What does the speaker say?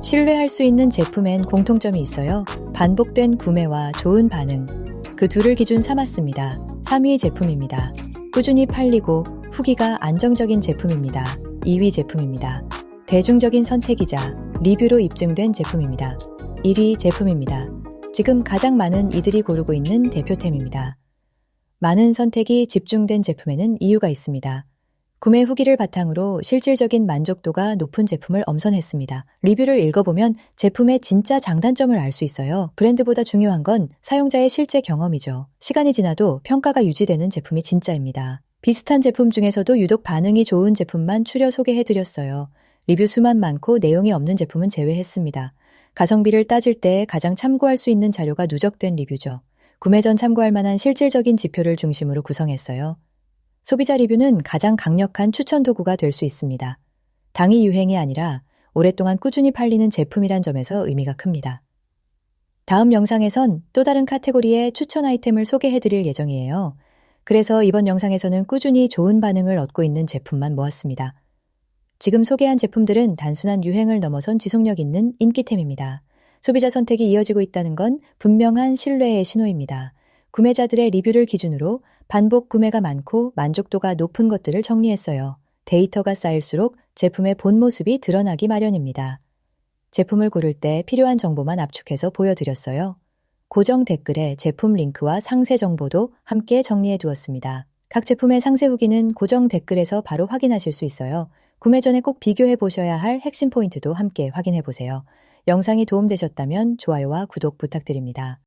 신뢰할 수 있는 제품엔 공통점이 있어요. 반복된 구매와 좋은 반응. 그 둘을 기준 삼았습니다. 3위 제품입니다. 꾸준히 팔리고 후기가 안정적인 제품입니다. 2위 제품입니다. 대중적인 선택이자 리뷰로 입증된 제품입니다. 1위 제품입니다. 지금 가장 많은 이들이 고르고 있는 대표템입니다. 많은 선택이 집중된 제품에는 이유가 있습니다. 구매 후기를 바탕으로 실질적인 만족도가 높은 제품을 엄선했습니다. 리뷰를 읽어보면 제품의 진짜 장단점을 알 수 있어요. 브랜드보다 중요한 건 사용자의 실제 경험이죠. 시간이 지나도 평가가 유지되는 제품이 진짜입니다. 비슷한 제품 중에서도 유독 반응이 좋은 제품만 추려 소개해드렸어요. 리뷰 수만 많고 내용이 없는 제품은 제외했습니다. 가성비를 따질 때 가장 참고할 수 있는 자료가 누적된 리뷰죠. 구매 전 참고할 만한 실질적인 지표를 중심으로 구성했어요. 소비자 리뷰는 가장 강력한 추천 도구가 될 수 있습니다. 당이 유행이 아니라 오랫동안 꾸준히 팔리는 제품이란 점에서 의미가 큽니다. 다음 영상에선 또 다른 카테고리의 추천 아이템을 소개해 드릴 예정이에요. 그래서 이번 영상에서는 꾸준히 좋은 반응을 얻고 있는 제품만 모았습니다. 지금 소개한 제품들은 단순한 유행을 넘어선 지속력 있는 인기템입니다. 소비자 선택이 이어지고 있다는 건 분명한 신뢰의 신호입니다. 구매자들의 리뷰를 기준으로 반복 구매가 많고 만족도가 높은 것들을 정리했어요. 데이터가 쌓일수록 제품의 본 모습이 드러나기 마련입니다. 제품을 고를 때 필요한 정보만 압축해서 보여드렸어요. 고정 댓글에 제품 링크와 상세 정보도 함께 정리해 두었습니다. 각 제품의 상세 후기는 고정 댓글에서 바로 확인하실 수 있어요. 구매 전에 꼭 비교해 보셔야 할 핵심 포인트도 함께 확인해 보세요. 영상이 도움되셨다면 좋아요와 구독 부탁드립니다.